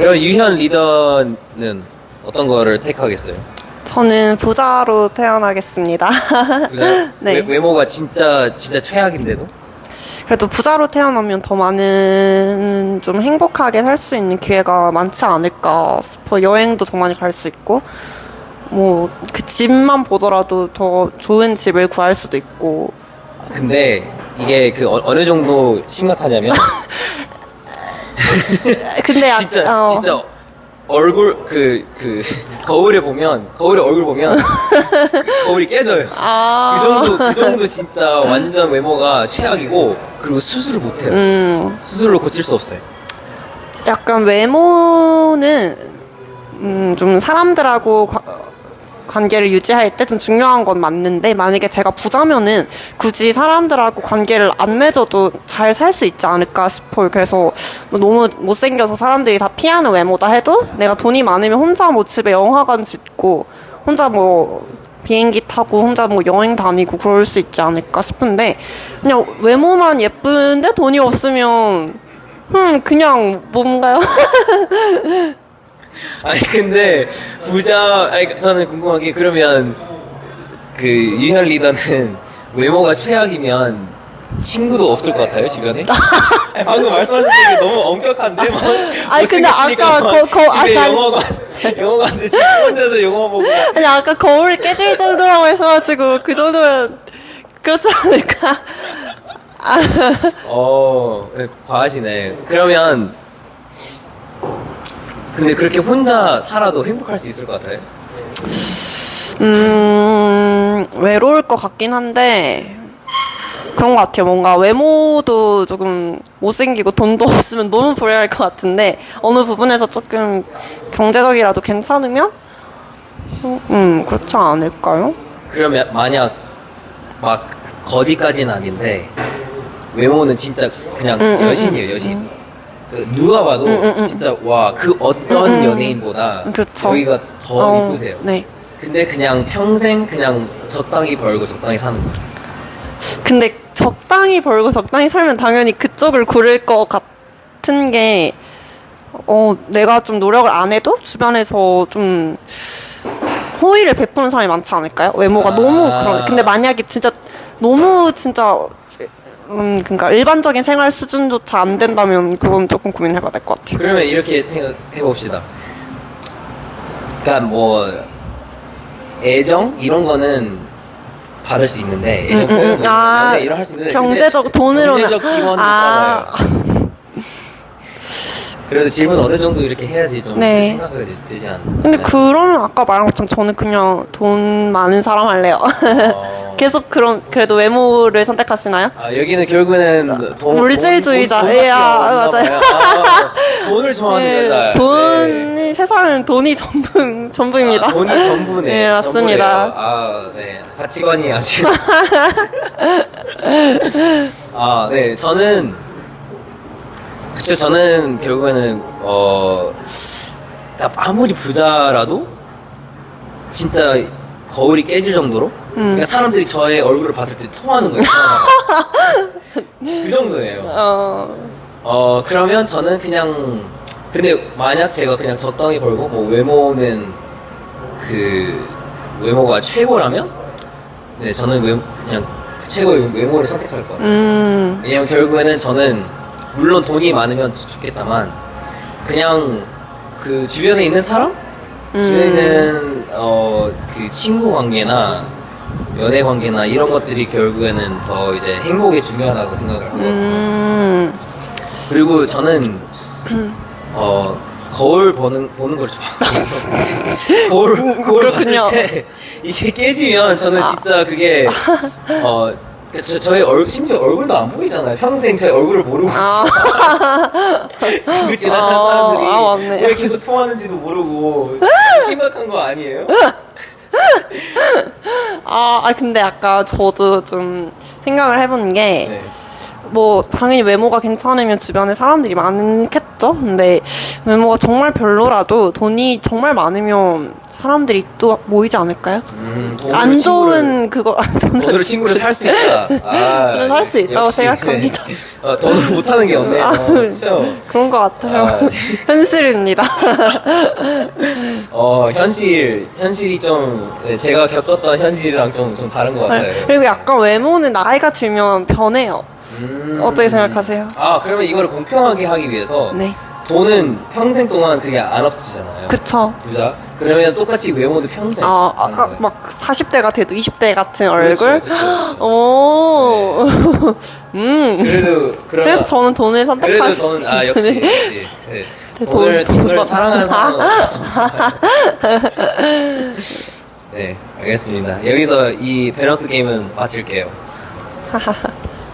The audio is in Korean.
그럼 유현 리더는 어떤 거를 택하겠어요? 저는 부자로 태어나겠습니다. 부자? 네. 외, 외모가 진짜 진짜 최악인데도? 그래도 부자로 태어나면 더 많은 좀 행복하게 살 수 있는 기회가 많지 않을까 싶어. 여행도 더 많이 갈 수 있고, 뭐, 그 집만 보더라도 더 좋은 집을 구할 수도 있고. 근데 이게 그 어, 느 정도 심각하냐면 근데 약- 진짜 어, 진짜 얼굴 그 그 거울에 보면 거울에 얼굴 보면 그 거울이 깨져요. 아. 그 정도 그 정도 진짜 완전 외모가 최악이고 그리고 수술을 못 해요. 음, 수술로 고칠 수 없어요. 약간 외모는, 음, 좀 사람들하고 과- 관계를 유지할 때 좀 중요한 건 맞는데, 만약에 제가 부자면은 굳이 사람들하고 관계를 안 맺어도 잘 살 수 있지 않을까 싶어요. 그래서 뭐 너무 못생겨서 사람들이 다 피하는 외모다 해도 내가 돈이 많으면 혼자 뭐 집에 영화관 짓고, 혼자 뭐 비행기 타고 혼자 뭐 여행 다니고 그럴 수 있지 않을까 싶은데, 그냥 외모만 예쁜데 돈이 없으면, 음, 그냥 뭔가요? 아니 근데 부자 아니 저는 궁금한 게 그러면 그 유현 리더는 외모가 최악이면 친구도 없을 것 같아요 주변에? 아니, 방금 말씀하신 게 너무 엄격한데? 막 아니, 근데 아까 막 거- 거- 집에 아까- 영화관 영화관도 지금 혼자서 영화 보고. 아니 아까 거울이 깨질 정도라고 해서가지고 그 정도면 그렇지 않을까? 아, 어 네, 과하시네. 그러면 근데 그렇게 혼자 살아도 행복할 수 있을 것 같아요? 음 외로울 것 같긴 한데 그런 것 같아요. 뭔가 외모도 조금 못생기고 돈도 없으면 너무 불행할 것 같은데 어느 부분에서 조금 경제적이라도 괜찮으면 음, 음 그렇지 않을까요? 그러면 만약 막 거지까지는 아닌데 외모는 진짜 그냥 음, 여신이에요 여신 그 누가 봐도 진짜 와 그 어떤 연예인보다 음, 그쵸. 여기가 더 어, 이쁘세요 네. 근데 그냥 평생 그냥 적당히 벌고 적당히 사는 거예요 근데 적당히 벌고 적당히 살면 당연히 그쪽을 고를 것 같은 게, 어, 내가 좀 노력을 안 해도 주변에서 좀 호의를 베푸는 사람이 많지 않을까요? 외모가 아. 너무 그런. 근데 만약에 진짜 너무 진짜, 음, 그러니까 일반적인 생활 수준조차 안 된다면 그건 조금 고민해봐야 될 것 같아요. 그러면 이렇게 생각해 봅시다 그러니까 뭐 애정 이런 거는 받을 수 있는데 애정 표현 뭐 아, 연애 이런 할수 있는데 경제적 돈으로는 경제적 지원도 아. 받아요 그래도 질문 어느 정도 이렇게 해야지 좀 네. 되지, 되지 않나 근데 그러면 아까 말한 것처럼 저는 그냥 돈 많은 사람 할래요. 어. 계속 그런 그래도 외모를 선택하시나요? 아 여기는 결국에는 돈 물질주의자. 돈, 돈, 예, 아, 맞아요. 아, 돈을 좋아하는 네, 여자 돈이 세상은 돈이 전부 전부입니다. 아, 돈이 전부네 네, 맞습니다. 아네 가치관이 아주 아 네 저는 그쵸 저는 결국에는 어 아무리 부자라도 진짜 거울이 깨질 정도로 음. 그러니까 사람들이 저의 얼굴을 봤을 때 토하는 거예요 그 정도예요. 어, 어 그러면 저는 그냥 근데 만약 제가 그냥 적당히 벌고 뭐 외모는 그 외모가 최고라면? 네 저는 외, 그냥 그 최고의 외모를 선택할 것 같아요. 음, 왜냐면 결국에는 저는 물론 돈이 많으면 좋- 좋겠다만 그냥 그 주변에 있는 사람? 주변에 있는 어 그 친구 관계나 연애 관계나 이런 것들이 결국에는 더 이제 행복에 중요하다고 생각을 하거든요. 음, 그리고 저는 어 거울 보는 보는 걸 좋아하거든요. 거울 거울 봤을 그렇군요. 때 이게 깨지면 저는 진짜 그게 어 저, 저의 얼 심지어 얼굴도 안 보이잖아요. 평생 저의 얼굴을 모르고 아, 그 지나가는 아, 사람들이 아, 맞네. 왜 계속 통하는지도 모르고 심각한 거 아니에요? 아, 아, 근데 아까 저도 좀 생각을 해본 게, 네. 뭐 당연히 외모가 괜찮으면 주변에 사람들이 많겠죠. 근데 외모가 정말 별로라도 돈이 정말 많으면 사람들이 또 모이지 않을까요? 음, 안 좋은 그거 돈으로 친구를 살 수 있다. 아, 살수 있다고 역시, 생각합니다. 네. 어, 돈으로 못하는 게 없네요. 어, 그렇죠. 그런 것 같아요. 아, 네. 현실입니다. 어, 현실, 현실이 좀, 네, 제가 겪었던 현실이랑 좀, 좀 다른 것 같아요. 그리고 약간 외모는 나이가 들면 변해요. 음. 어떻게 생각하세요? 아, 그러면 이거를 공평하게 하기 위해서 네. 돈은 평생 동안 그게 안 없어지잖아요. 그쵸. 부자. 그러면 똑같이 외모도 평생. 아, 아, 아. 막 40대가 돼도 20대 같은 그렇죠, 얼굴? 그렇죠, 그렇죠. 오. 음. 그래도, 그러면. 그래서 저는 돈을 선택할 그래도 수 저는, 아, 역시, 역시. 네. 네, 돈을, 돈- 돈을 돈- 사랑하는 사람은 없습니다. 네, 알겠습니다. 여기서 이 밸런스 게임은 마칠게요.